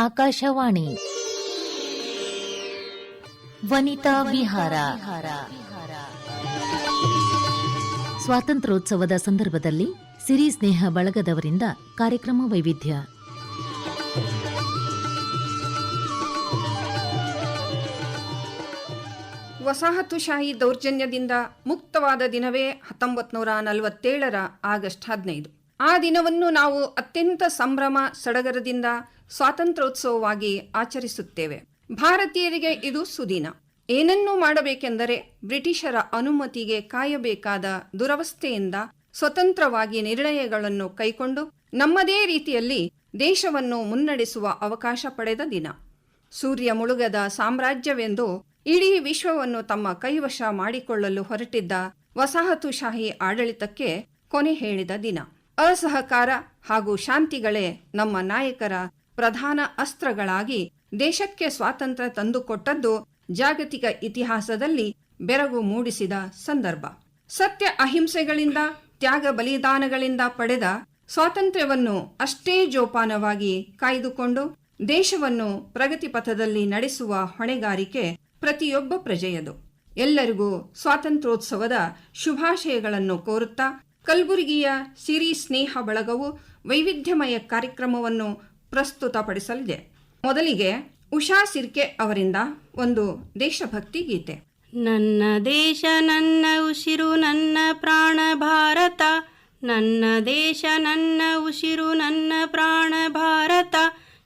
ಆಕಾಶವಾಣಿ. ವನಿತಾ ವಿಹಾರ. ಸ್ವಾತಂತ್ರ್ಯೋತ್ಸವದ ಸಂದರ್ಭದಲ್ಲಿ ಸಿರಿ ಸ್ನೇಹ ಬಳಗದವರಿಂದ ಕಾರ್ಯಕ್ರಮ ವೈವಿಧ್ಯ. ವಸಾಹತುಶಾಹಿ ದೌರ್ಜನ್ಯದಿಂದ ಮುಕ್ತವಾದ ದಿನವೇ ಹತ್ತೊಂಬತ್ತು ನೂರ ನಲವತ್ತೇಳರ ಆಗಸ್ಟ್ ಹದಿನೈದು. ಆ ದಿನವನ್ನು ನಾವು ಅತ್ಯಂತ ಸಂಭ್ರಮ, ಸಡಗರದಿಂದ ಸ್ವಾತಂತ್ರ್ಯೋತ್ಸವವಾಗಿ ಆಚರಿಸುತ್ತೇವೆ. ಭಾರತೀಯರಿಗೆ ಇದು ಸುದಿನ. ಏನನ್ನೂ ಮಾಡಬೇಕೆಂದರೆ ಬ್ರಿಟಿಷರ ಅನುಮತಿಗೆ ಕಾಯಬೇಕಾದ ದುರವಸ್ಥೆಯಿಂದ ಸ್ವತಂತ್ರವಾಗಿ ನಿರ್ಣಯಗಳನ್ನು ಕೈಕೊಂಡು ನಮ್ಮದೇ ರೀತಿಯಲ್ಲಿ ದೇಶವನ್ನು ಮುನ್ನಡೆಸುವ ಅವಕಾಶ ಪಡೆದ ದಿನ. ಸೂರ್ಯ ಮುಳುಗದ ಸಾಮ್ರಾಜ್ಯವೆಂದು ಇಡೀ ವಿಶ್ವವನ್ನು ತಮ್ಮ ಕೈವಶ ಮಾಡಿಕೊಳ್ಳಲು ಹೊರಟಿದ್ದ ವಸಾಹತುಶಾಹಿ ಆಡಳಿತಕ್ಕೆ ಕೊನೆ ಹೇಳಿದ ದಿನ. ಅಸಹಕಾರ ಹಾಗೂ ಶಾಂತಿಗಳೇ ನಮ್ಮ ನಾಯಕರ ಪ್ರಧಾನ ಅಸ್ತ್ರಗಳಾಗಿ ದೇಶಕ್ಕೆ ಸ್ವಾತಂತ್ರ್ಯ ತಂದುಕೊಟ್ಟದ್ದು ಜಾಗತಿಕ ಇತಿಹಾಸದಲ್ಲಿ ಬೆರಗು ಮೂಡಿಸಿದ ಸಂದರ್ಭ. ಸತ್ಯ ಅಹಿಂಸೆಗಳಿಂದ, ತ್ಯಾಗ ಬಲಿದಾನಗಳಿಂದ ಪಡೆದ ಸ್ವಾತಂತ್ರ್ಯವನ್ನು ಅಷ್ಟೇ ಜೋಪಾನವಾಗಿ ಕಾಯ್ದುಕೊಂಡು ದೇಶವನ್ನು ಪ್ರಗತಿ ಪಥದಲ್ಲಿ ನಡೆಸುವ ಹೊಣೆಗಾರಿಕೆ ಪ್ರತಿಯೊಬ್ಬ ಪ್ರಜೆಯದು. ಎಲ್ಲರಿಗೂ ಸ್ವಾತಂತ್ರ್ಯೋತ್ಸವದ ಶುಭಾಶಯಗಳನ್ನು ಕೋರುತ್ತಾ ಕಲಬುರಗಿಯ ಸಿರಿ ಸ್ನೇಹ ಬಳಗವು ವೈವಿಧ್ಯಮಯ ಕಾರ್ಯಕ್ರಮವನ್ನು ಪ್ರಸ್ತುತಪಡಿಸಲಿದೆ. ಮೊದಲಿಗೆ ಉಷಾ ಸಿರ್ಕೆ ಅವರಿಂದ ಒಂದು ದೇಶಭಕ್ತಿ ಗೀತೆ. ನನ್ನ ದೇಶ, ನನ್ನ ಉಸಿರು, ನನ್ನ ಪ್ರಾಣ ಭಾರತ. ನನ್ನ ದೇಶ, ನನ್ನ ಉಸಿರು, ನನ್ನ ಪ್ರಾಣ ಭಾರತ.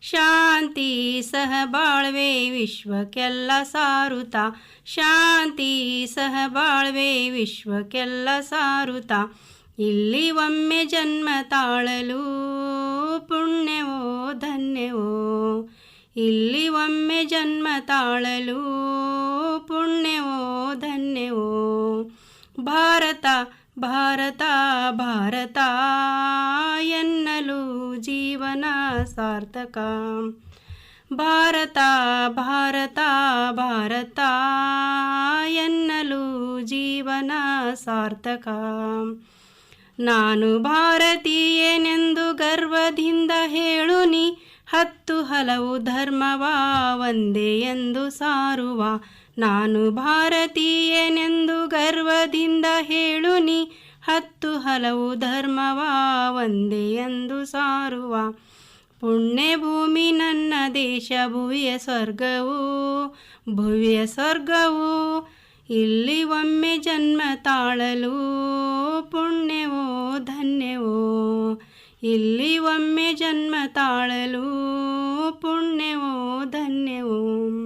ಶಾಂತಿ ಸಹ ಬಾಳ್ವೆ, ವಿಶ್ವಕ್ಕೆಲ್ಲ ಸಾರುತ. ಶಾಂತಿ ಸಹ ಬಾಳ್ವೆ, ವಿಶ್ವಕ್ಕೆಲ್ಲ ಸಾರುತ್ತ ಇಲ್ಲಿ ಒಮ್ಮೆ ಜನ್ಮ ತಾಳಲು ಪುಣ್ಯವೋ ಧನ್ಯವೋ? ಇಲ್ಲಿ ಒಮ್ಮೆ ಜನ್ಮ ತಾಳಲು ಪುಣ್ಯವೋ ಧನ್ಯವೋ? ಭಾರತ ಭಾರತ ಭಾರತ ಎನ್ನಲು ಜೀವನ ಸಾರ್ಥಕ. ಭಾರತ ಭಾರತ ಭಾರತ ಎನ್ನಲು ಜೀವನ ಸಾರ್ಥಕ. ನಾನು ಭಾರತೀಯನೆಂದು ಗರ್ವದಿಂದ ಹೇಳುನಿ, ಹತ್ತು ಹಲವು ಧರ್ಮವ ಒಂದೇ ಎಂದು ಸಾರುವ. ನಾನು ಭಾರತೀಯನೆಂದು ಗರ್ವದಿಂದ ಹೇಳುನಿ, ಹತ್ತು ಹಲವು ಧರ್ಮವ ಒಂದೇ ಎಂದು ಸಾರುವ. ಪುಣ್ಯ ಭೂಮಿ ನನ್ನ ದೇಶ, ಭುವಿಯ ಸ್ವರ್ಗವು ಭುವಿಯ ಸ್ವರ್ಗವು ಇಲ್ಲಿ ಒಮ್ಮೆ ಜನ್ಮ ತಾಳಲು ಪುಣ್ಯವೋ ಧನ್ಯವೋ? ಇಲ್ಲಿ ಒಮ್ಮೆ ಜನ್ಮ ತಾಳಲು ಪುಣ್ಯವೋ ಧನ್ಯವೋ?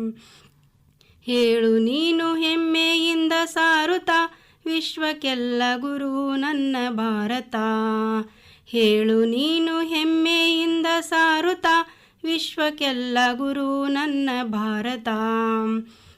ಹೇಳು ನೀನು ಹೆಮ್ಮೆಯಿಂದ ಸಾರುತ ವಿಶ್ವಕ್ಕೆಲ್ಲ ಗುರು ನನ್ನ ಭಾರತ. ಹೇಳು ನೀನು ಹೆಮ್ಮೆಯಿಂದ ಸಾರುತ ವಿಶ್ವಕ್ಕೆಲ್ಲ ಗುರು ನನ್ನ ಭಾರತ.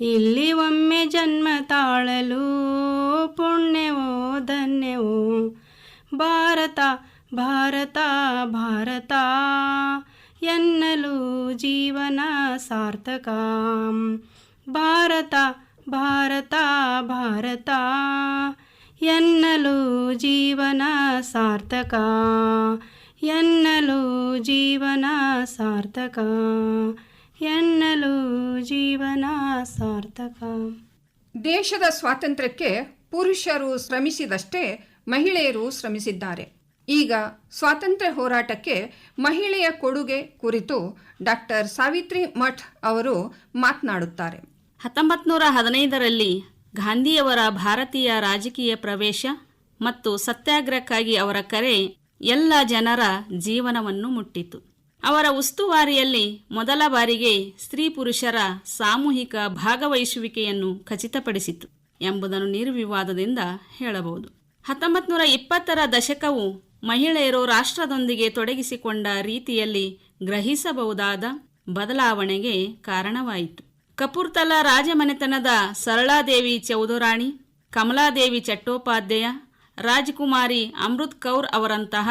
ಇಲ್ಲಿ ಒಮ್ಮೆ ಜನ್ಮ ತಾಳಲು ಪುಣ್ಯವೋ ಧನ್ಯವೋ? ಭಾರತ ಭಾರತ ಭಾರತ, ಎನ್ನಲು ಜೀವನ ಸಾರ್ಥಕ. ಭಾರತ ಭಾರತ ಭಾರತ, ಎನ್ನಲು ಜೀವನ ಸಾರ್ಥಕ. ಎನ್ನಲು ಜೀವನ ಸಾರ್ಥಕ. ಎನ್ನಲು ಜೀವನ ಸಾರ್ಥಕ. ದೇಶದ ಸ್ವಾತಂತ್ರ್ಯಕ್ಕೆ ಪುರುಷರು ಶ್ರಮಿಸಿದಷ್ಟೇ ಮಹಿಳೆಯರು ಶ್ರಮಿಸಿದ್ದಾರೆ. ಈಗ ಸ್ವಾತಂತ್ರ್ಯ ಹೋರಾಟಕ್ಕೆ ಮಹಿಳೆಯ ಕೊಡುಗೆ ಕುರಿತು ಡಾಕ್ಟರ್ ಸಾವಿತ್ರಿ ಮಠ್ ಅವರು ಮಾತನಾಡುತ್ತಾರೆ. ಹತ್ತೊಂಬತ್ತು ನೂರ ಹದಿನೈದರಲ್ಲಿ ಗಾಂಧಿಯವರ ಭಾರತೀಯ ರಾಜಕೀಯ ಪ್ರವೇಶ ಮತ್ತು ಸತ್ಯಾಗ್ರಹಕ್ಕಾಗಿ ಅವರ ಕರೆ ಎಲ್ಲ ಜನರ ಜೀವನವನ್ನು ಮುಟ್ಟಿತು. ಅವರ ಉಸ್ತುವಾರಿಯಲ್ಲಿ ಮೊದಲ ಬಾರಿಗೆ ಸ್ತ್ರೀ ಪುರುಷರ ಸಾಮೂಹಿಕ ಭಾಗವಹಿಸುವಿಕೆಯನ್ನು ಖಚಿತಪಡಿಸಿತು ಎಂಬುದನ್ನು ನಿರ್ವಿವಾದದಿಂದ ಹೇಳಬಹುದು. ಹತ್ತೊಂಬತ್ತು ನೂರ ಇಪ್ಪತ್ತರ ದಶಕವು ಮಹಿಳೆಯರು ರಾಷ್ಟ್ರದೊಂದಿಗೆ ತೊಡಗಿಸಿಕೊಂಡ ರೀತಿಯಲ್ಲಿ ಗ್ರಹಿಸಬಹುದಾದ ಬದಲಾವಣೆಗೆ ಕಾರಣವಾಯಿತು. ಕಪೂರ್ತಲಾ ರಾಜಮನೆತನದ ಸರಳಾದೇವಿ ಚೌಧರಾಣಿ, ಕಮಲಾದೇವಿ ಚಟ್ಟೋಪಾಧ್ಯಾಯ, ರಾಜಕುಮಾರಿ ಅಮೃತ್ ಕೌರ್ ಅವರಂತಹ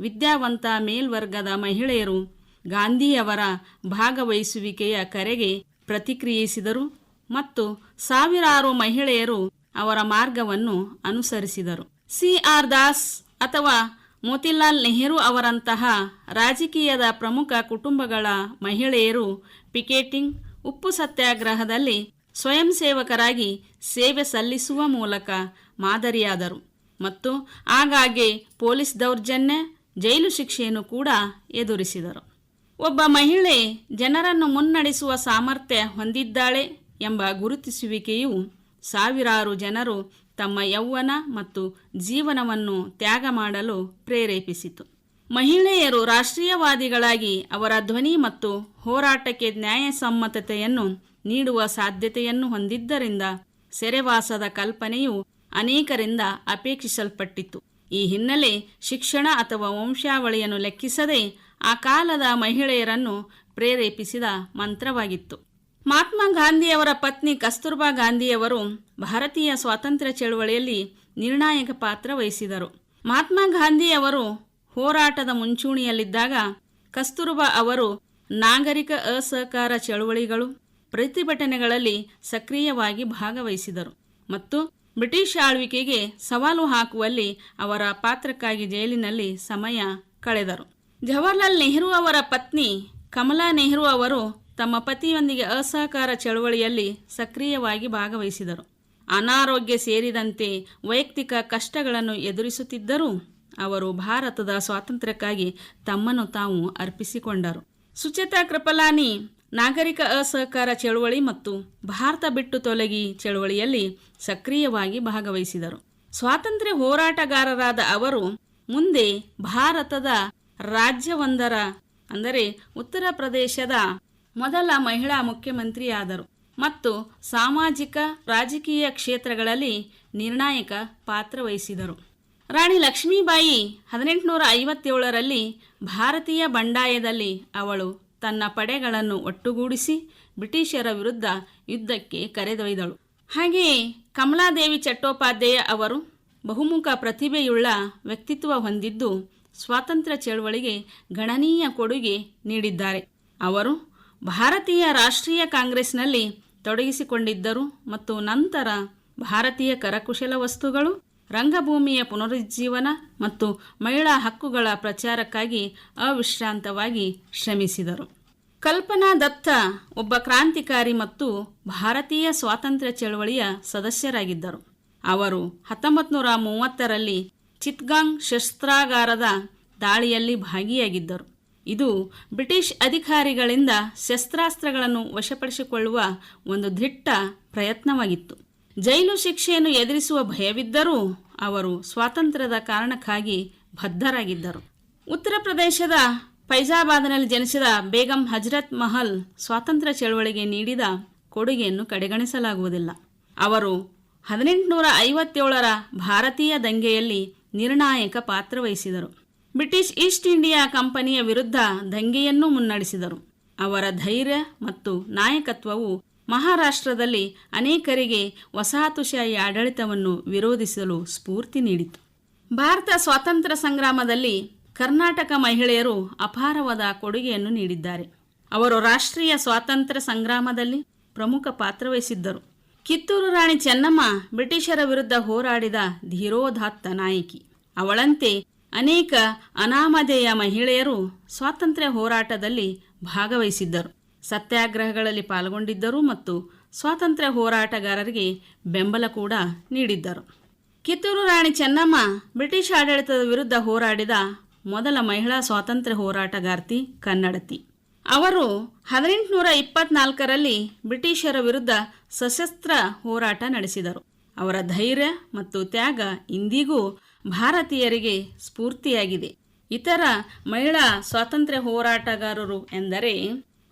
ವಿದ್ಯಾವಂತ ಮೇಲ್ವರ್ಗದ ಮಹಿಳೆಯರು ಗಾಂಧಿಯವರ ಭಾಗವಹಿಸುವಿಕೆಯ ಕರೆಗೆ ಪ್ರತಿಕ್ರಿಯಿಸಿದರು ಮತ್ತು ಸಾವಿರಾರು ಮಹಿಳೆಯರು ಅವರ ಮಾರ್ಗವನ್ನು ಅನುಸರಿಸಿದರು. ಸಿ. ಆರ್. ದಾಸ್ ಅಥವಾ ಮೋತಿಲಾಲ್ ನೆಹರು ಅವರಂತಹ ರಾಜಕೀಯದ ಪ್ರಮುಖ ಕುಟುಂಬಗಳ ಮಹಿಳೆಯರು ಪಿಕೆಟಿಂಗ್, ಉಪ್ಪು ಸತ್ಯಾಗ್ರಹದಲ್ಲಿ ಸ್ವಯಂ ಸೇವಕರಾಗಿ ಸೇವೆ ಸಲ್ಲಿಸುವ ಮೂಲಕ ಮಾದರಿಯಾದರು ಮತ್ತು ಆಗಾಗ್ಗೆ ಪೊಲೀಸ್ ದೌರ್ಜನ್ಯ ಜೈಲು ಶಿಕ್ಷೆಯನ್ನು ಕೂಡ ಎದುರಿಸಿದರು. ಒಬ್ಬ ಮಹಿಳೆ ಜನರನ್ನು ಮುನ್ನಡೆಸುವ ಸಾಮರ್ಥ್ಯ ಹೊಂದಿದ್ದಾಳೆ ಎಂಬ ಗುರುತಿಸುವಿಕೆಯು ಸಾವಿರಾರು ಜನರು ತಮ್ಮ ಯೌವನ ಮತ್ತು ಜೀವನವನ್ನು ತ್ಯಾಗ ಮಾಡಲು ಪ್ರೇರೇಪಿಸಿತು. ಮಹಿಳೆಯರು ರಾಷ್ಟ್ರೀಯವಾದಿಗಳಾಗಿ ಅವರ ಧ್ವನಿ ಮತ್ತು ಹೋರಾಟಕ್ಕೆ ನ್ಯಾಯಸಮ್ಮತತೆಯನ್ನು ನೀಡುವ ಸಾಧ್ಯತೆಯನ್ನು ಹೊಂದಿದ್ದರಿಂದ ಸೆರೆವಾಸದ ಕಲ್ಪನೆಯು ಅನೇಕರಿಂದ ಅಪೇಕ್ಷಿಸಲ್ಪಟ್ಟಿತು. ಈ ಹಿನ್ನೆಲೆ ಶಿಕ್ಷಣ ಅಥವಾ ವಂಶಾವಳಿಯನ್ನು ಲೆಕ್ಕಿಸದೆ ಆ ಕಾಲದ ಮಹಿಳೆಯರನ್ನು ಪ್ರೇರೇಪಿಸಿದ ಮಂತ್ರವಾಗಿತ್ತು. ಮಹಾತ್ಮ ಗಾಂಧಿಯವರ ಪತ್ನಿ ಕಸ್ತೂರ್ಬಾ ಗಾಂಧಿಯವರು ಭಾರತೀಯ ಸ್ವಾತಂತ್ರ್ಯ ಚಳುವಳಿಯಲ್ಲಿ ನಿರ್ಣಾಯಕ ಪಾತ್ರ ವಹಿಸಿದರು. ಮಹಾತ್ಮ ಗಾಂಧಿಯವರು ಹೋರಾಟದ ಮುಂಚೂಣಿಯಲ್ಲಿದ್ದಾಗ ಕಸ್ತೂರ್ಬಾ ಅವರು ನಾಗರಿಕ ಅಸಹಕಾರ ಚಳುವಳಿಗಳು, ಪ್ರತಿಭಟನೆಗಳಲ್ಲಿ ಸಕ್ರಿಯವಾಗಿ ಭಾಗವಹಿಸಿದರು ಮತ್ತು ಬ್ರಿಟಿಷ್ ಆಳ್ವಿಕೆಗೆ ಸವಾಲು ಹಾಕುವಲ್ಲಿ ಅವರ ಪಾತ್ರಕ್ಕಾಗಿ ಜೈಲಿನಲ್ಲಿ ಸಮಯ ಕಳೆದರು. ಜವಾಹರ್ಲಾಲ್ ನೆಹರು ಅವರ ಪತ್ನಿ ಕಮಲಾ ನೆಹರು ಅವರು ತಮ್ಮ ಪತಿಯೊಂದಿಗೆ ಅಸಹಕಾರ ಚಳವಳಿಯಲ್ಲಿ ಸಕ್ರಿಯವಾಗಿ ಭಾಗವಹಿಸಿದರು. ಅನಾರೋಗ್ಯ ಸೇರಿದಂತೆ ವೈಯಕ್ತಿಕ ಕಷ್ಟಗಳನ್ನು ಎದುರಿಸುತ್ತಿದ್ದರೂ ಅವರು ಭಾರತದ ಸ್ವಾತಂತ್ರ್ಯಕ್ಕಾಗಿ ತಮ್ಮನ್ನು ತಾವು ಅರ್ಪಿಸಿಕೊಂಡರು. ಸುಚೇತಾ ಕೃಪಲಾನಿ ನಾಗರಿಕ ಅಸಹಕಾರ ಚಳುವಳಿ ಮತ್ತು ಭಾರತ ಬಿಟ್ಟು ತೊಲಗಿ ಚಳುವಳಿಯಲ್ಲಿ ಸಕ್ರಿಯವಾಗಿ ಭಾಗವಹಿಸಿದರು. ಸ್ವಾತಂತ್ರ್ಯ ಹೋರಾಟಗಾರರಾದ ಅವರು ಮುಂದೆ ಭಾರತದ ರಾಜ್ಯವೊಂದರ, ಅಂದರೆ ಉತ್ತರ ಪ್ರದೇಶದ ಮೊದಲ ಮಹಿಳಾ ಮುಖ್ಯಮಂತ್ರಿಯಾದರು ಮತ್ತು ಸಾಮಾಜಿಕ ರಾಜಕೀಯ ಕ್ಷೇತ್ರಗಳಲ್ಲಿ ನಿರ್ಣಾಯಕ ಪಾತ್ರ ವಹಿಸಿದರು. ರಾಣಿ ಲಕ್ಷ್ಮೀಬಾಯಿ ಹದಿನೆಂಟುನೂರ ಐವತ್ತೇಳರಲ್ಲಿ ಭಾರತೀಯ ಬಂಡಾಯದಲ್ಲಿ ಅವಳು ತನ್ನ ಪಡೆಗಳನ್ನು ಒಟ್ಟುಗೂಡಿಸಿ ಬ್ರಿಟಿಷರ ವಿರುದ್ಧ ಯುದ್ಧಕ್ಕೆ ಕರೆದೊಯ್ದಳು. ಹಾಗೆಯೇ ಕಮಲಾದೇವಿ ಚಟ್ಟೋಪಾಧ್ಯಾಯ ಅವರು ಬಹುಮುಖ ಪ್ರತಿಭೆಯುಳ್ಳ ವ್ಯಕ್ತಿತ್ವ ಹೊಂದಿದ್ದು ಸ್ವಾತಂತ್ರ್ಯ ಚಳವಳಿಗೆ ಗಣನೀಯ ಕೊಡುಗೆ ನೀಡಿದ್ದಾರೆ. ಅವರು ಭಾರತೀಯ ರಾಷ್ಟ್ರೀಯ ಕಾಂಗ್ರೆಸ್ನಲ್ಲಿ ತೊಡಗಿಸಿಕೊಂಡಿದ್ದರು ಮತ್ತು ನಂತರ ಭಾರತೀಯ ಕರಕುಶಲ ವಸ್ತುಗಳು ರಂಗಭೂಮಿಯ ಪುನರುಜ್ಜೀವನ ಮತ್ತು ಮಹಿಳಾ ಹಕ್ಕುಗಳ ಪ್ರಚಾರಕ್ಕಾಗಿ ಅವಿಶ್ರಾಂತವಾಗಿ ಶ್ರಮಿಸಿದರು. ಕಲ್ಪನಾ ದತ್ತ ಒಬ್ಬ ಕ್ರಾಂತಿಕಾರಿ ಮತ್ತು ಭಾರತೀಯ ಸ್ವಾತಂತ್ರ್ಯ ಚಳವಳಿಯ ಸದಸ್ಯರಾಗಿದ್ದರು. ಅವರು ಹತ್ತೊಂಬತ್ತು ನೂರ ಮೂವತ್ತರಲ್ಲಿ ಚಿತ್ಗಾಂಗ್ ಶಸ್ತ್ರಾಗಾರದ ದಾಳಿಯಲ್ಲಿ ಭಾಗಿಯಾಗಿದ್ದರು. ಇದು ಬ್ರಿಟಿಷ್ ಅಧಿಕಾರಿಗಳಿಂದ ಶಸ್ತ್ರಾಸ್ತ್ರಗಳನ್ನು ವಶಪಡಿಸಿಕೊಳ್ಳುವ ಒಂದು ದಿಟ್ಟ ಪ್ರಯತ್ನವಾಗಿತ್ತು. ಜೈಲು ಶಿಕ್ಷೆಯನ್ನು ಎದುರಿಸುವ ಭಯವಿದ್ದರೂ ಅವರು ಸ್ವಾತಂತ್ರ್ಯದ ಕಾರಣಕ್ಕಾಗಿ ಬದ್ಧರಾಗಿದ್ದರು. ಉತ್ತರ ಪ್ರದೇಶದ ಫೈಜಾಬಾದ್ನಲ್ಲಿ ಜನಿಸಿದ ಬೇಗಂ ಹಜರತ್ ಮಹಲ್ ಸ್ವಾತಂತ್ರ್ಯ ಚಳವಳಿಗೆ ನೀಡಿದ ಕೊಡುಗೆಯನ್ನು ಕಡೆಗಣಿಸಲಾಗುವುದಿಲ್ಲ. ಅವರು ಹದಿನೆಂಟುನೂರ ಐವತ್ತೇಳರ ಭಾರತೀಯ ದಂಗೆಯಲ್ಲಿ ನಿರ್ಣಾಯಕ ಪಾತ್ರ ವಹಿಸಿದರು. ಬ್ರಿಟಿಷ್ ಈಸ್ಟ್ ಇಂಡಿಯಾ ಕಂಪನಿಯ ವಿರುದ್ಧ ದಂಗೆಯನ್ನು ಮುನ್ನಡೆಸಿದರು. ಅವರ ಧೈರ್ಯ ಮತ್ತು ನಾಯಕತ್ವವು ಮಹಾರಾಷ್ಟ್ರದಲ್ಲಿ ಅನೇಕರಿಗೆ ವಸಾಹತುಶಾಹಿ ಆಡಳಿತವನ್ನು ವಿರೋಧಿಸಲು ಸ್ಫೂರ್ತಿ ನೀಡಿತು. ಭಾರತ ಸ್ವಾತಂತ್ರ್ಯ ಸಂಗ್ರಾಮದಲ್ಲಿ ಕರ್ನಾಟಕ ಮಹಿಳೆಯರು ಅಪಾರವಾದ ಕೊಡುಗೆಯನ್ನು ನೀಡಿದ್ದಾರೆ. ಅವರು ರಾಷ್ಟ್ರೀಯ ಸ್ವಾತಂತ್ರ್ಯ ಸಂಗ್ರಾಮದಲ್ಲಿ ಪ್ರಮುಖ ಪಾತ್ರವಹಿಸಿದ್ದರು ಕಿತ್ತೂರು ರಾಣಿ ಚೆನ್ನಮ್ಮ ಬ್ರಿಟಿಷರ ವಿರುದ್ಧ ಹೋರಾಡಿದ ಧೀರೋಧಾತ್ತ ನಾಯಕಿ. ಅವಳಂತೆ ಅನೇಕ ಅನಾಮಧೇಯ ಮಹಿಳೆಯರು ಸ್ವಾತಂತ್ರ್ಯ ಹೋರಾಟದಲ್ಲಿ ಭಾಗವಹಿಸಿದ್ದರು. ಸತ್ಯಾಗ್ರಹಗಳಲ್ಲಿ ಪಾಲ್ಗೊಂಡಿದ್ದರು ಮತ್ತು ಸ್ವಾತಂತ್ರ್ಯ ಹೋರಾಟಗಾರರಿಗೆ ಬೆಂಬಲ ಕೂಡ ನೀಡಿದ್ದರು. ಕಿತ್ತೂರು ರಾಣಿ ಚೆನ್ನಮ್ಮ ಬ್ರಿಟಿಷ್ ಆಡಳಿತದ ವಿರುದ್ಧ ಹೋರಾಡಿದ ಮೊದಲ ಮಹಿಳಾ ಸ್ವಾತಂತ್ರ್ಯ ಹೋರಾಟಗಾರ್ತಿ ಕನ್ನಡತಿ. ಅವರು ಹದಿನೆಂಟುನೂರ ಇಪ್ಪತ್ನಾಲ್ಕರಲ್ಲಿ ಬ್ರಿಟಿಷರ ವಿರುದ್ಧ ಸಶಸ್ತ್ರ ಹೋರಾಟ ನಡೆಸಿದರು. ಅವರ ಧೈರ್ಯ ಮತ್ತು ತ್ಯಾಗ ಇಂದಿಗೂ ಭಾರತೀಯರಿಗೆ ಸ್ಫೂರ್ತಿಯಾಗಿದೆ. ಇತರ ಮಹಿಳಾ ಸ್ವಾತಂತ್ರ್ಯ ಹೋರಾಟಗಾರರು ಎಂದರೆ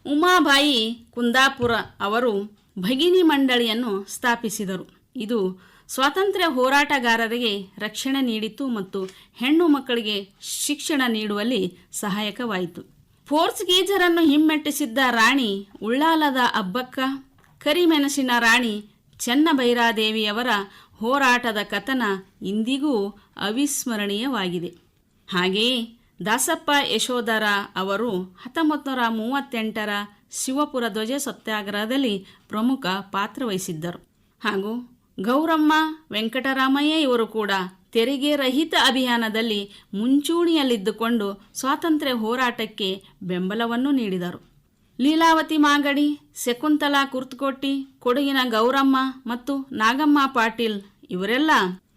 ಉಮಾಬಾಯಿ ಕುಂದಾಪುರ ಅವರು ಭಗಿನಿ ಮಂಡಳಿಯನ್ನು ಸ್ಥಾಪಿಸಿದರು. ಇದು ಸ್ವಾತಂತ್ರ್ಯ ಹೋರಾಟಗಾರರಿಗೆ ರಕ್ಷಣೆ ನೀಡಿತು ಮತ್ತು ಹೆಣ್ಣು ಮಕ್ಕಳಿಗೆ ಶಿಕ್ಷಣ ನೀಡುವಲ್ಲಿ ಸಹಾಯಕವಾಯಿತು. ಪೋರ್ಚುಗೀಜರನ್ನು ಹಿಮ್ಮೆಟ್ಟಿಸಿದ್ದ ರಾಣಿ ಉಳ್ಳಾಲದ ಅಬ್ಬಕ್ಕ, ಕರಿಮೆಣಸಿನ ರಾಣಿ ಚೆನ್ನಭೈರಾದೇವಿಯವರ ಹೋರಾಟದ ಕಥನ ಇಂದಿಗೂ ಅವಿಸ್ಮರಣೀಯವಾಗಿದೆ. ಹಾಗೆಯೇ ದಾಸಪ್ಪ ಯಶೋಧರ ಅವರು ಹತ್ತೊಂಬತ್ತು ನೂರ ಮೂವತ್ತೆಂಟರ ಶಿವಪುರ ಧ್ವಜ ಸತ್ಯಾಗ್ರಹದಲ್ಲಿ ಪ್ರಮುಖ ಪಾತ್ರ ವಹಿಸಿದ್ದರು. ಹಾಗೂ ಗೌರಮ್ಮ ವೆಂಕಟರಾಮಯ್ಯ ಇವರು ಕೂಡ ತೆರಿಗೆ ರಹಿತ ಅಭಿಯಾನದಲ್ಲಿ ಮುಂಚೂಣಿಯಲ್ಲಿದ್ದುಕೊಂಡು ಸ್ವಾತಂತ್ರ್ಯ ಹೋರಾಟಕ್ಕೆ ಬೆಂಬಲವನ್ನು ನೀಡಿದರು. ಲೀಲಾವತಿ ಮಾಗಡಿ, ಶಕುಂತಲಾ ಕುರ್ತಕೋಟಿ, ಕೊಡಗಿನ ಗೌರಮ್ಮ ಮತ್ತು ನಾಗಮ್ಮ ಪಾಟೀಲ್ ಇವರೆಲ್ಲ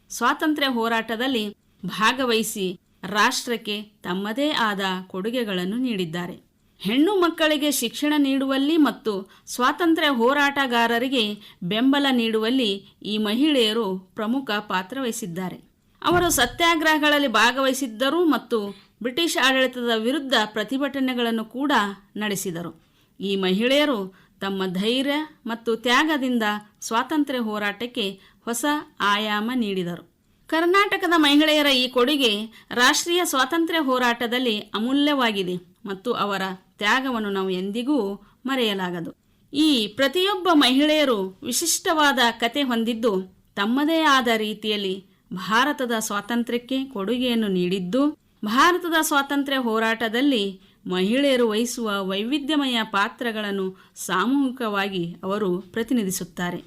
ಸ್ವಾತಂತ್ರ್ಯ ಹೋರಾಟದಲ್ಲಿ ಭಾಗವಹಿಸಿ ರಾಷ್ಟ್ರಕ್ಕೆ ತಮ್ಮದೇ ಆದ ಕೊಡುಗೆಗಳನ್ನು ನೀಡಿದ್ದಾರೆ. ಹೆಣ್ಣು ಮಕ್ಕಳಿಗೆ ಶಿಕ್ಷಣ ನೀಡುವಲ್ಲಿ ಮತ್ತು ಸ್ವಾತಂತ್ರ್ಯ ಹೋರಾಟಗಾರರಿಗೆ ಬೆಂಬಲ ನೀಡುವಲ್ಲಿ ಈ ಮಹಿಳೆಯರು ಪ್ರಮುಖ ಪಾತ್ರ ವಹಿಸಿದ್ದಾರೆ. ಅವರು ಸತ್ಯಾಗ್ರಹಗಳಲ್ಲಿ ಭಾಗವಹಿಸಿದ್ದರು ಮತ್ತು ಬ್ರಿಟಿಷ್ ಆಡಳಿತದ ವಿರುದ್ಧ ಪ್ರತಿಭಟನೆಗಳನ್ನು ಕೂಡ ನಡೆಸಿದರು. ಈ ಮಹಿಳೆಯರು ತಮ್ಮ ಧೈರ್ಯ ಮತ್ತು ತ್ಯಾಗದಿಂದ ಸ್ವಾತಂತ್ರ್ಯ ಹೋರಾಟಕ್ಕೆ ಹೊಸ ಆಯಾಮ ನೀಡಿದರು. ಕರ್ನಾಟಕದ ಮಹಿಳೆಯರ ಈ ಕೊಡುಗೆ ರಾಷ್ಟ್ರೀಯ ಸ್ವಾತಂತ್ರ್ಯ ಹೋರಾಟದಲ್ಲಿ ಅಮೂಲ್ಯವಾಗಿದೆ ಮತ್ತು ಅವರ ತ್ಯಾಗವನ್ನು ನಾವು ಎಂದಿಗೂ ಮರೆಯಲಾಗದು. ಈ ಪ್ರತಿಯೊಬ್ಬ ಮಹಿಳೆಯರು ವಿಶಿಷ್ಟವಾದ ಕತೆ ಹೊಂದಿದ್ದು ತಮ್ಮದೇ ಆದ ರೀತಿಯಲ್ಲಿ ಭಾರತದ ಸ್ವಾತಂತ್ರ್ಯಕ್ಕೆ ಕೊಡುಗೆಯನ್ನು ನೀಡಿದ್ದು, ಭಾರತದ ಸ್ವಾತಂತ್ರ್ಯ ಹೋರಾಟದಲ್ಲಿ ಮಹಿಳೆಯರು ವಹಿಸುವ ವೈವಿಧ್ಯಮಯ ಪಾತ್ರಗಳನ್ನು ಸಾಮೂಹಿಕವಾಗಿ ಅವರು ಪ್ರತಿನಿಧಿಸುತ್ತಾರೆ.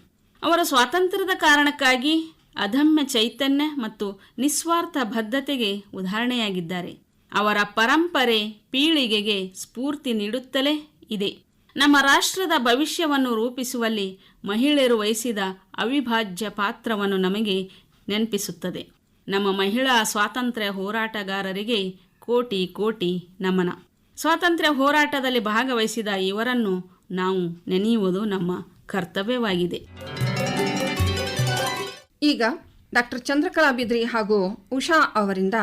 ಅವರ ಸ್ವಾತಂತ್ರ್ಯದ ಕಾರಣಕ್ಕಾಗಿ ಅದಮ್ಯ ಚೈತನ್ಯ ಮತ್ತು ನಿಸ್ವಾರ್ಥ ಬದ್ಧತೆಗೆ ಉದಾಹರಣೆಯಾಗಿದ್ದಾರೆ. ಅವರ ಪರಂಪರೆ ಪೀಳಿಗೆಗೆ ಸ್ಫೂರ್ತಿ ನೀಡುತ್ತಲೇ ಇದೆ. ನಮ್ಮ ರಾಷ್ಟ್ರದ ಭವಿಷ್ಯವನ್ನು ರೂಪಿಸುವಲ್ಲಿ ಮಹಿಳೆಯರು ವಹಿಸಿದ ಅವಿಭಾಜ್ಯ ಪಾತ್ರವನ್ನು ನಮಗೆ ನೆನಪಿಸುತ್ತದೆ. ನಮ್ಮ ಮಹಿಳಾ ಸ್ವಾತಂತ್ರ್ಯ ಹೋರಾಟಗಾರರಿಗೆ ಕೋಟಿ ಕೋಟಿ ನಮನ. ಸ್ವಾತಂತ್ರ್ಯ ಹೋರಾಟದಲ್ಲಿ ಭಾಗವಹಿಸಿದ ಇವರನ್ನು ನಾವು ನೆನೆಯುವುದು ನಮ್ಮ ಕರ್ತವ್ಯವಾಗಿದೆ. ಈಗ ಡಾಕ್ಟರ್ ಚಂದ್ರಕಲಾ ಬಿದ್ರಿ ಹಾಗೂ ಉಷಾ ಅವರಿಂದ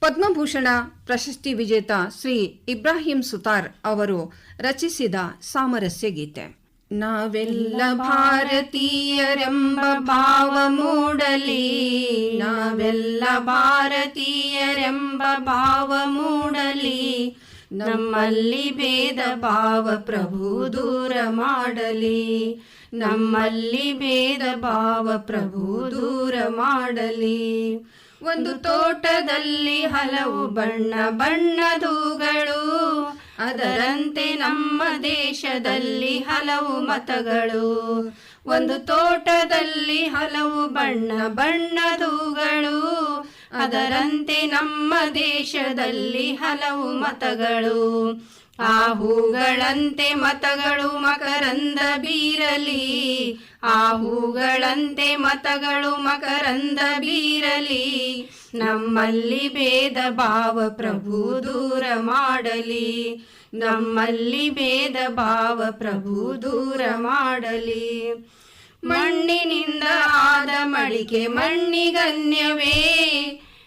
ಪದ್ಮಭೂಷಣ ಪ್ರಶಸ್ತಿ ವಿಜೇತ ಶ್ರೀ ಇಬ್ರಾಹಿಂ ಸುತಾರ್ ಅವರು ರಚಿಸಿದ ಸಾಮರಸ್ಯ ಗೀತೆ. ನಾವೆಲ್ಲ ಭಾರತೀಯರೆಂಬ ಭಾವ ಮೂಡಲಿ. ನಾವೆಲ್ಲ ಭಾರತೀಯರೆಂಬ ಭಾವ ಮೂಡಲಿ. ನಮ್ಮಲ್ಲಿ ಭೇದ ಭಾವ ಪ್ರಭು ದೂರ ಮಾಡಲಿ. ನಮ್ಮಲ್ಲಿ ಭೇದ ಭಾವ ಪ್ರಭು ದೂರ ಮಾಡಲಿ. ಒಂದು ತೋಟದಲ್ಲಿ ಹಲವು ಬಣ್ಣ ಬಣ್ಣದೂಗಳು ಅದರಂತೆ ನಮ್ಮ ದೇಶದಲ್ಲಿ ಹಲವು ಮತಗಳು. ಒಂದು ತೋಟದಲ್ಲಿ ಹಲವು ಬಣ್ಣ ಬಣ್ಣದೂಗಳು ಅದರಂತೆ ನಮ್ಮ ದೇಶದಲ್ಲಿ ಹಲವು ಮತಗಳು. ಆ ಹೂಗಳಂತೆ ಮತಗಳು ಮಕರಂದ ಬೀರಲಿ. ಆ ಮತಗಳು ಮಕರಂದ ಬೀರಲಿ. ನಮ್ಮಲ್ಲಿ ಭೇದ ಭಾವ ಪ್ರಭು ದೂರ ಮಾಡಲಿ. ನಮ್ಮಲ್ಲಿ ಭೇದ ಭಾವ ಪ್ರಭು ದೂರ ಮಾಡಲಿ. ಮಣ್ಣಿನಿಂದ ಆದ ಮಳಿಕೆ ಮಣ್ಣಿಗನ್ಯವೇ.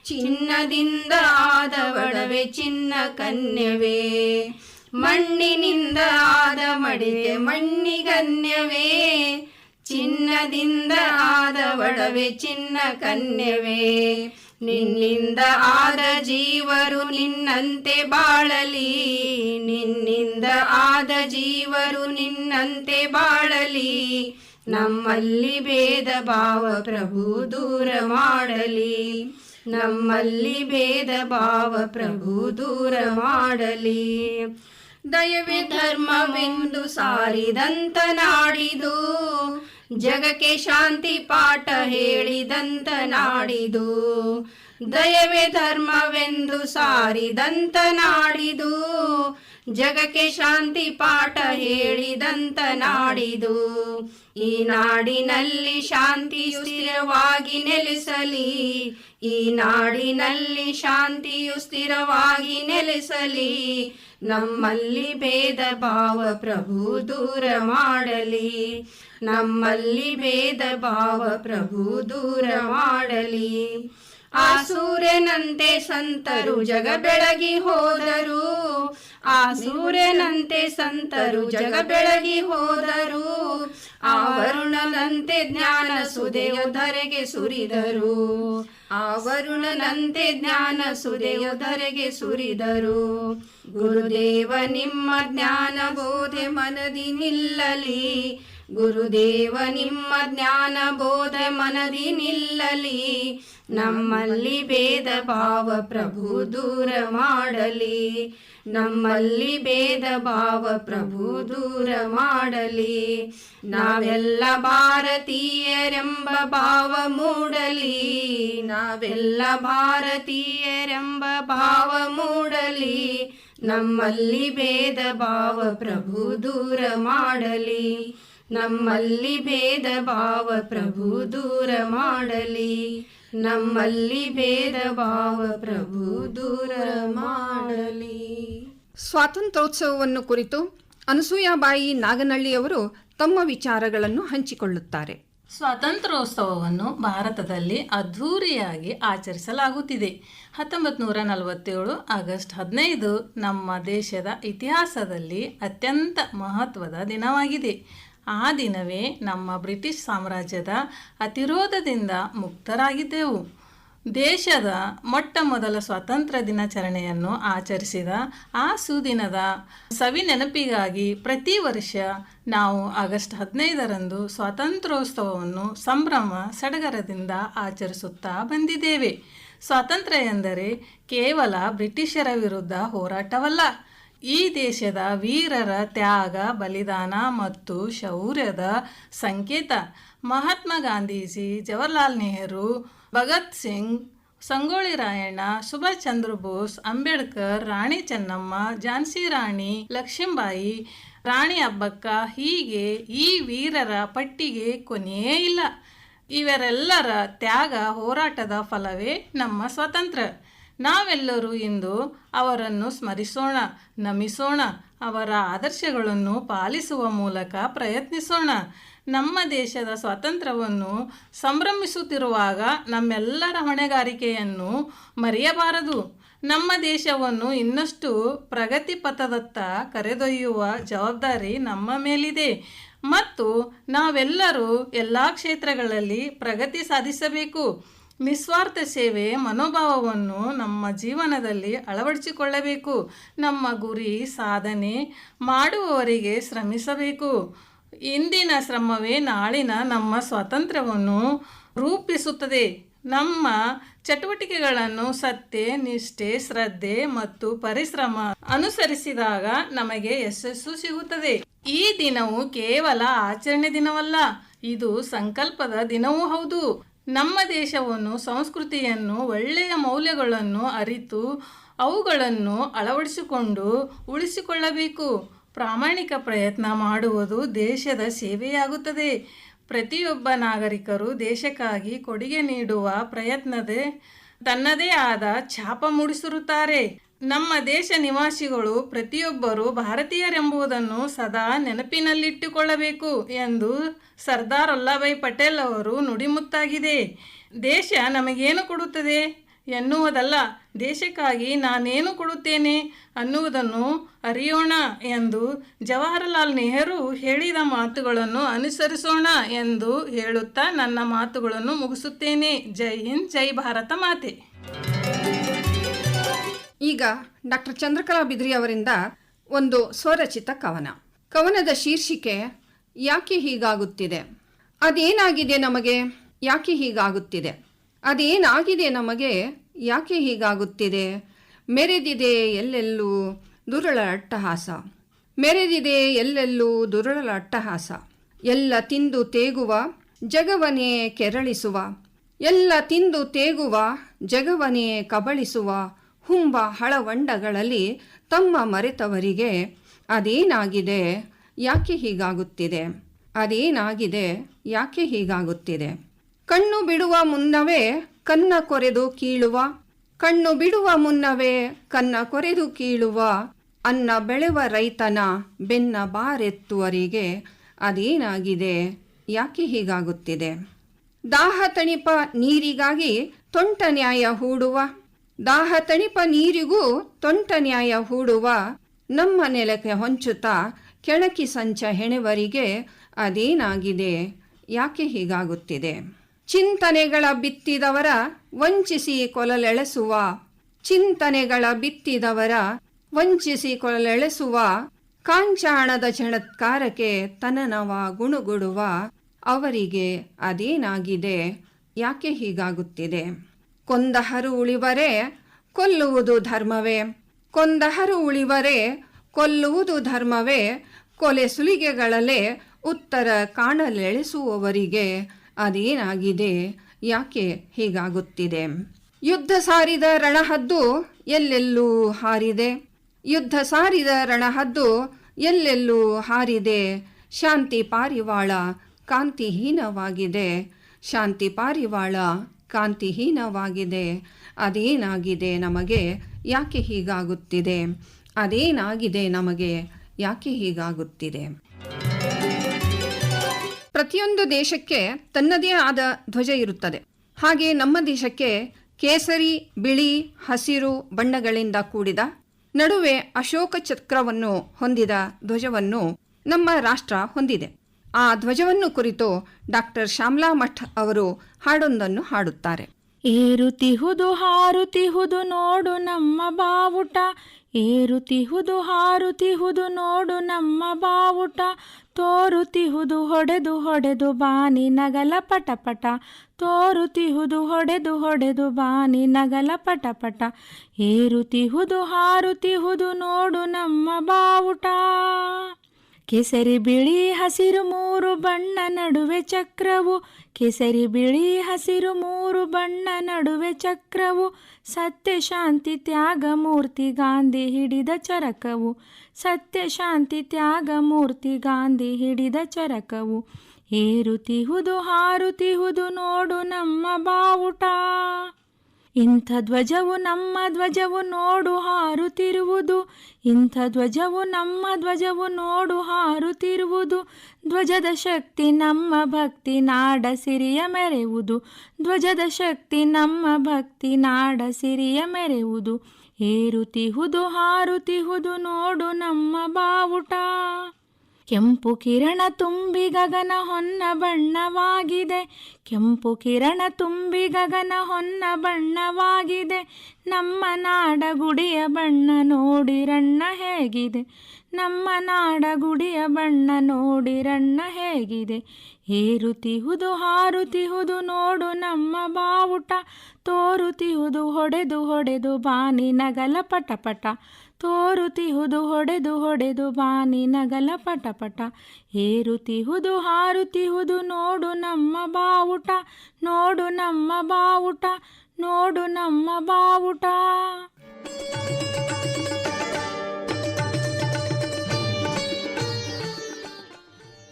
ಚಿನ್ನದಿಂದ ಆದ ಒಡವೆ ಚಿನ್ನ ಕನ್ಯವೇ. ಮಣ್ಣಿನಿಂದ ಆದ ಮಡಿಕೆ ಮಣ್ಣಿಗನ್ಯವೇ. ಚಿನ್ನದಿಂದ ಆದ ಒಡವೆ ಚಿನ್ನ ಕನ್ಯವೇ. ನಿನ್ನಿಂದ ಆದ ಜೀವರು ನಿನ್ನಂತೆ ಬಾಳಲಿ. ನಿನ್ನಿಂದ ಆದ ಜೀವರು ನಿನ್ನಂತೆ ಬಾಳಲಿ. ನಮ್ಮಲ್ಲಿ ಭೇದ ಭಾವ ಪ್ರಭು ದೂರ ಮಾಡಲಿ. ನಮ್ಮಲ್ಲಿ ಭೇದ ಭಾವ ಪ್ರಭು ದೂರ ಮಾಡಲಿ. ದಯವೇ ಧರ್ಮವೆಂದು ಸಾರಿದಂತ ನಾಡಿದು. ಜಗಕ್ಕೆ ಶಾಂತಿ ಪಾಠ ಹೇಳಿದಂತ ನಾಡಿದು. ದಯವೇ ಧರ್ಮವೆಂದು ಸಾರಿದಂತ ನಾಡಿದು. ಜಗಕ್ಕೆ ಶಾಂತಿ ಪಾಠ ಹೇಳಿದಂತ ನಾಡಿದು. ಈ ನಾಡಿನಲ್ಲಿ ಶಾಂತಿಯು ಸ್ಥಿರವಾಗಿ ನೆಲೆಸಲಿ. ಈ ನಾಡಿನಲ್ಲಿ ಶಾಂತಿಯು ಸ್ಥಿರವಾಗಿ ನೆಲೆಸಲಿ. ನಮ್ಮಲ್ಲಿ ಭೇದ ಭಾವ ಪ್ರಭು ದೂರ ಮಾಡಲಿ. ನಮ್ಮಲ್ಲಿ ಭೇದ ಭಾವ ಪ್ರಭು ದೂರ ಮಾಡಲಿ. ಆ ಸೂರ್ಯನಂತೆ ಸಂತರು ಜಗ ಬೆಳಗಿ ಹೋದರು. ಆ ಸೂರ್ಯನಂತೆ ಸಂತರು ಜಗ ಬೆಳಗಿ ಹೋದರು. ಆ ವರುಣನಂತೆ ಜ್ಞಾನ ಸುದೆಯು ಧರೆಗೆ ಸುರಿದರು. ಆ ವರುಣನಂತೆ ಜ್ಞಾನ ಸುದೆಯು ಧರೆಗೆ ಸುರಿದರು. ಗುರುದೇವ ನಿಮ್ಮ ಜ್ಞಾನ ಬೋಧೆ ಮನದಿ ನಿಲ್ಲಲಿ. ಗುರುದೇವ, ನಿಮ್ಮ ಜ್ಞಾನ ಬೋಧ ಮನದಿ ನಿಲ್ಲಲಿ. ನಮ್ಮಲ್ಲಿ ಭೇದ ಭಾವ ಪ್ರಭು ದೂರ ಮಾಡಲಿ. ನಮ್ಮಲ್ಲಿ ಭೇದ ಭಾವ ಪ್ರಭು ದೂರ ಮಾಡಲಿ. ನಾವೆಲ್ಲ ಭಾರತೀಯರೆಂಬ ಭಾವ ಮೂಡಲಿ. ನಾವೆಲ್ಲ ಭಾರತೀಯರೆಂಬ ಭಾವ ಮೂಡಲಿ. ನಮ್ಮಲ್ಲಿ ಭೇದ ಭಾವ ಪ್ರಭು ದೂರ ಮಾಡಲಿ. ನಮ್ಮಲ್ಲಿ ಭೇದ ಭಾವ ಪ್ರಭು ದೂರ ಮಾಡಲಿ. ನಮ್ಮಲ್ಲಿ ಭೇದ ಭಾವ ಪ್ರಭು ದೂರ ಮಾಡಲಿ. ಸ್ವಾತಂತ್ರ್ಯೋತ್ಸವವನ್ನು ಕುರಿತು ಅನಸೂಯಾಬಾಯಿ ನಾಗನಹಳ್ಳಿಯವರು ತಮ್ಮ ವಿಚಾರಗಳನ್ನು ಹಂಚಿಕೊಳ್ಳುತ್ತಾರೆ. ಸ್ವಾತಂತ್ರ್ಯೋತ್ಸವವನ್ನು ಭಾರತದಲ್ಲಿ ಅದ್ಧೂರಿಯಾಗಿ ಆಚರಿಸಲಾಗುತ್ತಿದೆ. ಹತ್ತೊಂಬತ್ತು ನೂರ ನಲವತ್ತೇಳು ಆಗಸ್ಟ್ ಹದಿನೈದು ನಮ್ಮ ದೇಶದ ಇತಿಹಾಸದಲ್ಲಿ ಅತ್ಯಂತ ಮಹತ್ವದ ದಿನವಾಗಿದೆ. ಆ ದಿನವೇ ನಮ್ಮ ಬ್ರಿಟಿಷ್ ಸಾಮ್ರಾಜ್ಯದ ಅತಿರೋಧದಿಂದ ಮುಕ್ತರಾಗಿದ್ದೆವು. ದೇಶದ ಮೊಟ್ಟ ಮೊದಲ ಸ್ವಾತಂತ್ರ್ಯ ದಿನಾಚರಣೆಯನ್ನು ಆಚರಿಸಿದ ಆ ಸುದಿನದ ಸವಿ ನೆನಪಿಗಾಗಿ ಪ್ರತಿ ವರ್ಷ ನಾವು ಆಗಸ್ಟ್ ಹದಿನೈದರಂದು ಸ್ವಾತಂತ್ರ್ಯೋತ್ಸವವನ್ನು ಸಂಭ್ರಮ ಸಡಗರದಿಂದ ಆಚರಿಸುತ್ತಾ ಬಂದಿದ್ದೇವೆ. ಸ್ವಾತಂತ್ರ್ಯ ಎಂದರೆ ಕೇವಲ ಬ್ರಿಟಿಷರ ವಿರುದ್ಧ ಹೋರಾಟವಲ್ಲ. ಈ ದೇಶದ ವೀರರ ತ್ಯಾಗ, ಬಲಿದಾನ ಮತ್ತು ಶೌರ್ಯದ ಸಂಕೇತ. ಮಹಾತ್ಮ ಗಾಂಧೀಜಿ, ಜವಾಹರ್ಲಾಲ್ ನೆಹರು, ಭಗತ್ ಸಿಂಗ್ ಸಂಗೋಳಿ ರಾಯಣ್ಣ, ಸುಭಾಷ್ ಚಂದ್ರ ಬೋಸ್, ಅಂಬೇಡ್ಕರ್, ರಾಣಿ ಚೆನ್ನಮ್ಮ, ಝಾನ್ಸಿ ರಾಣಿ ಲಕ್ಷ್ಮೀಬಾಯಿ ರಾಣಿ ಅಬ್ಬಕ್ಕ ಹೀಗೆ ಈ ವೀರರ ಪಟ್ಟಿಗೆ ಕೊನೆಯೇ ಇಲ್ಲ. ಇವರೆಲ್ಲರ ತ್ಯಾಗ ಹೋರಾಟದ ಫಲವೇ ನಮ್ಮ ಸ್ವಾತಂತ್ರ್ಯ. ನಾವೆಲ್ಲರೂ ಇಂದು ಅವರನ್ನು ಸ್ಮರಿಸೋಣ, ನಮಿಸೋಣ, ಅವರ ಆದರ್ಶಗಳನ್ನು ಪಾಲಿಸುವ ಮೂಲಕ ಪ್ರಯತ್ನಿಸೋಣ. ನಮ್ಮ ದೇಶದ ಸ್ವಾತಂತ್ರ್ಯವನ್ನು ಸಂಭ್ರಮಿಸುತ್ತಿರುವಾಗ ನಮ್ಮೆಲ್ಲರ ಹೊಣೆಗಾರಿಕೆಯನ್ನು ಮರೆಯಬಾರದು. ನಮ್ಮ ದೇಶವನ್ನು ಇನ್ನಷ್ಟು ಪ್ರಗತಿ ಪಥದತ್ತ ಕರೆದೊಯ್ಯುವ ಜವಾಬ್ದಾರಿ ನಮ್ಮ ಮೇಲಿದೆ. ಮತ್ತು ನಾವೆಲ್ಲರೂ ಎಲ್ಲ ಕ್ಷೇತ್ರಗಳಲ್ಲಿ ಪ್ರಗತಿ ಸಾಧಿಸಬೇಕು. ನಿಸ್ವಾರ್ಥ ಸೇವೆ ಮನೋಭಾವವನ್ನು ನಮ್ಮ ಜೀವನದಲ್ಲಿ ಅಳವಡಿಸಿಕೊಳ್ಳಬೇಕು. ನಮ್ಮ ಗುರಿ, ಸಾಧನೆ ಮಾಡುವವರಿಗೆ ಶ್ರಮಿಸಬೇಕು. ಇಂದಿನ ಶ್ರಮವೇ ನಾಳಿನ ನಮ್ಮ ಸ್ವಾತಂತ್ರ್ಯವನ್ನು ರೂಪಿಸುತ್ತದೆ. ನಮ್ಮ ಚಟುವಟಿಕೆಗಳನ್ನು ಸತ್ಯ, ನಿಷ್ಠೆ, ಶ್ರದ್ಧೆ ಮತ್ತು ಪರಿಶ್ರಮ ಅನುಸರಿಸಿದಾಗ ನಮಗೆ ಯಶಸ್ಸು ಸಿಗುತ್ತದೆ. ಈ ದಿನವು ಕೇವಲ ಆಚರಣೆ ದಿನವಲ್ಲ, ಇದು ಸಂಕಲ್ಪದ ದಿನವೂ ಹೌದು. ನಮ್ಮ ದೇಶವನ್ನು, ಸಂಸ್ಕೃತಿಯನ್ನು, ಒಳ್ಳೆಯ ಮೌಲ್ಯಗಳನ್ನು ಅರಿತು ಅವುಗಳನ್ನು ಅಳವಡಿಸಿಕೊಂಡು ಉಳಿಸಿಕೊಳ್ಳಬೇಕು. ಪ್ರಾಮಾಣಿಕ ಪ್ರಯತ್ನ ಮಾಡುವುದು ದೇಶದ ಸೇವೆಯಾಗುತ್ತದೆ. ಪ್ರತಿಯೊಬ್ಬ ನಾಗರಿಕರು ದೇಶಕ್ಕಾಗಿ ಕೊಡುಗೆ ನೀಡುವ ಪ್ರಯತ್ನದ ತನ್ನದೇ ಆದ ಛಾಪ ಮೂಡಿಸಿರುತ್ತಾರೆ. ನಮ್ಮ ದೇಶ ನಿವಾಸಿಗಳು ಪ್ರತಿಯೊಬ್ಬರು ಭಾರತೀಯರೆಂಬುದನ್ನು ಸದಾ ನೆನಪಿನಲ್ಲಿಟ್ಟುಕೊಳ್ಳಬೇಕು ಎಂದು ಸರ್ದಾರ್ ವಲ್ಲಭಾಯ್ ಪಟೇಲ್ ಅವರು ನುಡಿಮುತ್ತಾಗಿದೆ. ದೇಶ ನಮಗೇನು ಕೊಡುತ್ತದೆ? ಎನ್ನುವುದಲ್ಲ, ದೇಶಕ್ಕಾಗಿ ನಾನೇನು ಕೊಡುತ್ತೇನೆ ಅನ್ನುವುದನ್ನು ಅರಿಯೋಣ ಎಂದು ಜವಾಹರಲಾಲ್ ನೆಹರು ಹೇಳಿದ ಮಾತುಗಳನ್ನು ಅನುಸರಿಸೋಣ ಎಂದು ಹೇಳುತ್ತಾ ನನ್ನ ಮಾತುಗಳನ್ನು ಮುಗಿಸುತ್ತೇನೆ. ಜೈ ಹಿಂದ್, ಜೈ ಭಾರತ ಮಾತೆ. ಈಗ ಡಾಕ್ಟರ್ ಚಂದ್ರಕಲಾ ಬಿದ್ರಿ ಅವರಿಂದ ಒಂದು ಸ್ವರಚಿತ ಕವನ. ಕವನದ ಶೀರ್ಷಿಕೆ, ಯಾಕೆ ಹೀಗಾಗುತ್ತಿದೆ? ಅದೇನಾಗಿದೆ ನಮಗೆ? ಯಾಕೆ ಹೀಗಾಗುತ್ತಿದೆ? ಅದೇನಾಗಿದೆ ನಮಗೆ? ಯಾಕೆ ಹೀಗಾಗುತ್ತಿದೆ? ಮೆರೆದಿದೆ ಎಲ್ಲೆಲ್ಲೂ ದುರಳ ಅಟ್ಟಹಾಸ. ಮೆರೆದಿದೆ ಎಲ್ಲೆಲ್ಲೂ ದುರಳ ಅಟ್ಟಹಾಸ. ಎಲ್ಲ ತಿಂದು ತೇಗುವ, ಜಗವನೇ ಕೆರಳಿಸುವ. ಎಲ್ಲ ತಿಂದು ತೇಗುವ, ಜಗವನೇ ಕಬಳಿಸುವ. ಹುಂಬ ಹಳವಂಡಗಳಲ್ಲಿ ತಮ್ಮ ಮರೆತವರಿಗೆ ಅದೇನಾಗಿದೆ? ಯಾಕೆ ಹೀಗಾಗುತ್ತಿದೆ? ಅದೇನಾಗಿದೆ? ಯಾಕೆ ಹೀಗಾಗುತ್ತಿದೆ? ಕಣ್ಣು ಬಿಡುವ ಮುನ್ನವೇ ಕನ್ನ ಕೊರೆದು ಕೀಳುವ? ಕಣ್ಣು ಬಿಡುವ ಮುನ್ನವೇ ಕನ್ನ ಕೊರೆದು ಕೀಳುವ? ಅನ್ನ ಬೆಳೆವ ರೈತನ ಬೆನ್ನ ಬಾರೆತ್ತುವರಿಗೆ ಅದೇನಾಗಿದೆ? ಯಾಕೆ ಹೀಗಾಗುತ್ತಿದೆ? ದಾಹ ತಣಿಪ ನೀರಿಗಾಗಿ ತೊಂಟ ನ್ಯಾಯ ಹೂಡುವ? ದಾಹ ತಣಿಪ ನೀರಿಗೂ ತೊಂಟ ನ್ಯಾಯ ಹೂಡುವ ನಮ್ಮ ನೆಲಕ್ಕೆ ಹೊಂಚುತ್ತಾ ಕೆಳಕಿ ಸಂಚ ಹೆಣೆವರಿಗೆ ಅದೇನಾಗಿದೆ? ಯಾಕೆ ಹೀಗಾಗುತ್ತಿದೆ? ಚಿಂತನೆಗಳ ಬಿತ್ತಿದವರ ವಂಚಿಸಿ ಕೊಲಲೆಳೆಸುವ, ಚಿಂತನೆಗಳ ಬಿತ್ತಿದವರ ವಂಚಿಸಿ ಕೊಲಲೆಳೆಸುವ, ಕಾಂಚಾಣದ ಚಣತ್ಕಾರಕ್ಕೆ ತನನವ ಗುಣುಗುಡುವ ಅವರಿಗೆ ಅದೇನಾಗಿದೆ? ಯಾಕೆ ಹೀಗಾಗುತ್ತಿದೆ? ಕೊಂದಹರು ಉಳಿವರೆ ಕೊಲ್ಲುವುದು ಧರ್ಮವೇ. ಕೊಂದಹರು ಉಳಿವರೆ ಕೊಲ್ಲುವುದು ಧರ್ಮವೇ. ಕೊಲೆ ಸುಲಿಗೆಗಳಲ್ಲೇ ಉತ್ತರ ಕಾಣಲೆಳೆಸುವವರಿಗೆ ಅದೇನಾಗಿದೆ? ಯಾಕೆ ಹೀಗಾಗುತ್ತಿದೆ? ಯುದ್ಧ ಸಾರಿದ ರಣಹದ್ದು ಎಲ್ಲೆಲ್ಲೂ ಹಾರಿದೆ. ಯುದ್ಧ ಸಾರಿದ ರಣಹದ್ದು ಎಲ್ಲೆಲ್ಲೂ ಹಾರಿದೆ. ಶಾಂತಿ ಪಾರಿವಾಳ ಕಾಂತಿಹೀನವಾಗಿದೆ. ಶಾಂತಿ ಪಾರಿವಾಳ ಕಾಂತಿಹೀನವಾಗಿದೆ ಅದೇನಾಗಿದೆ ನಮಗೆ? ಯಾಕೆ ಹೀಗಾಗುತ್ತಿದೆ? ಅದೇನಾಗಿದೆ ನಮಗೆ? ಯಾಕೆ ಹೀಗಾಗುತ್ತಿದೆ? ಪ್ರತಿಯೊಂದು ದೇಶಕ್ಕೆ ತನ್ನದೇ ಆದ ಧ್ವಜ ಇರುತ್ತದೆ. ಹಾಗೆ ನಮ್ಮ ದೇಶಕ್ಕೆ ಕೇಸರಿ, ಬಿಳಿ, ಹಸಿರು ಬಣ್ಣಗಳಿಂದ ಕೂಡಿದ ನಡುವೆ ಅಶೋಕ ಚಕ್ರವನ್ನು ಹೊಂದಿದ ಧ್ವಜವನ್ನು ನಮ್ಮ ರಾಷ್ಟ್ರ ಹೊಂದಿದೆ. ಆ ಧ್ವಜವನ್ನು ಕುರಿತು ಡಾಕ್ಟರ್ ಶ್ಯಾಮ್ಲಾ ಮಠ್ ಅವರು ಹಾಡೊಂದನ್ನು ಹಾಡುತ್ತಾರೆ. ಏರುತಿಹುದು ಹಾರುತಿಹುದು ನೋಡು ನಮ್ಮ ಬಾವುಟ. ಏರುತಿಹುದು ಹಾರುತಿಹುದು ನೋಡು ನಮ್ಮ ಬಾವುಟ. ತೋರುತಿಹುದು ಹೊಡೆದು ಹೊಡೆದು ಬಾನಿ ನಗಲ ಪಟಪಟ. ತೋರುತಿಹುದು ಹೊಡೆದು ಹೊಡೆದು ಬಾನಿ ನಗಲ ಪಟಪಟ. ಏರುತಿಹುದು ಹಾರುತಿಹುದು ನೋಡು ನಮ್ಮ ಬಾವುಟ. ಕೇಸರಿ ಬಿಳಿ ಹಸಿರು ಮೂರು ಬಣ್ಣ ನಡುವೆ ಚಕ್ರವು. ಕೇಸರಿ ಬಿಳಿ ಹಸಿರು ಮೂರು ಬಣ್ಣ ನಡುವೆ ಚಕ್ರವು. ಸತ್ಯ, ಶಾಂತಿ, ತ್ಯಾಗ, ಮೂರ್ತಿ, ಗಾಂಧಿ ಹಿಡಿದ ಚರಕವು. ಸತ್ಯ, ಶಾಂತಿ, ತ್ಯಾಗ, ಮೂರ್ತಿ, ಗಾಂಧಿ ಹಿಡಿದ ಚರಕವು. ಏರುತಿಹುದು, ಹಾರುತಿಹುದು, ನೋಡು ನಮ್ಮ ಬಾವುಟ. ಇಂಥ ಧ್ವಜವು ನಮ್ಮ ಧ್ವಜವು ನೋಡು ಹಾರುತ್ತಿರುವುದು. ಇಂಥ ಧ್ವಜವು ನಮ್ಮ ಧ್ವಜವು ನೋಡು ಹಾರುತ್ತಿರುವುದು. ಧ್ವಜದ ಶಕ್ತಿ ನಮ್ಮ ಭಕ್ತಿ ನಾಡ ಸಿರಿಯ ಮೆರೆಯುವುದು ಧ್ವಜದ ಶಕ್ತಿ ನಮ್ಮ ಭಕ್ತಿ ನಾಡ ಸಿರಿಯ ಮೆರೆಯುವುದು ಏರುತಿಹುದು ಹಾರುತಿಹುದು ನೋಡು ನಮ್ಮ ಬಾವುಟ. ಕೆಂಪು ಕಿರಣ ತುಂಬಿ ಗಗನ ಹೊನ್ನ ಬಣ್ಣವಾಗಿದೆ. ಕೆಂಪು ಕಿರಣ ತುಂಬಿ ಗಗನ ಹೊನ್ನ ಬಣ್ಣವಾಗಿದೆ. ನಮ್ಮ ನಾಡ ಗುಡಿಯ ಬಣ್ಣ ನೋಡಿರಣ್ಣ ಹೇಗಿದೆ. ನಮ್ಮ ನಾಡ ಗುಡಿಯ ಬಣ್ಣ ನೋಡಿರಣ್ಣ ಹೇಗಿದೆ. ಏರುತಿಹುದು, ಹಾರುತಿಹುದು ನೋಡು ನಮ್ಮ ಬಾವುಟ. ತೋರುತಿಹುದು, ಹೊಡೆದು ಹೊಡೆದು ಬಾನಿ ನಗಲ ಪಟಪಟ ತೋರುತಿಹುದು, ಹೊಡೆದು ಹೊಡೆದು ಬಾನಿ ನಗಲ ಪಟಪಟ ಏರುತಿಹುದು, ಹಾರುತಿಹುದು, ನೋಡು ನಮ್ಮ ಬಾವುಟ, ನೋಡು ನಮ್ಮ ಬಾವುಟ, ನೋಡು ನಮ್ಮ ಬಾವುಟ.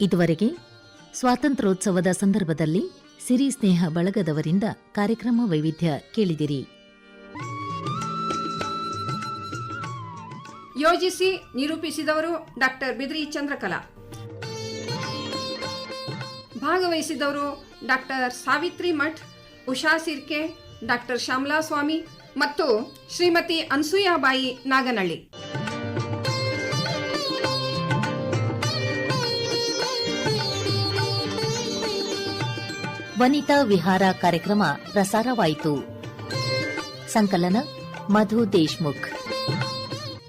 ಇದುವರೆಗೆ ಸ್ವಾತಂತ್ರ್ಯೋತ್ಸವದ ಸಂದರ್ಭದಲ್ಲಿ ಸಿರಿ ಸ್ನೇಹ ಬಳಗದವರಿಂದ ಕಾರ್ಯಕ್ರಮ ವೈವಿಧ್ಯ ಕೇಳಿದಿರಿ. ಯೋಜಿಸಿ ನಿರೂಪಿಸಿದವರು ಡಾಕ್ಟರ್ ಬಿದ್ರಿ ಚಂದ್ರಕಲಾ. ಭಾಗವಹಿಸಿದವರು ಡಾಕ್ಟರ್ ಸಾವಿತ್ರಿ ಮಠ್, ಉಷಾ ಸಿರ್ಕೆ, ಡಾಕ್ಟರ್ ಶ್ಯಾಮಲಾ ಸ್ವಾಮಿ ಮತ್ತು ಶ್ರೀಮತಿ ಅನ್ಸೂಯಾಬಾಯಿ ನಾಗನಳ್ಳಿ. ವನಿತಾ ವಿಹಾರ ಕಾರ್ಯಕ್ರಮ ಪ್ರಸಾರವಾಯಿತು. ಸಂಕಲನ ಮಧು ದೇಶ್ಮುಖ್.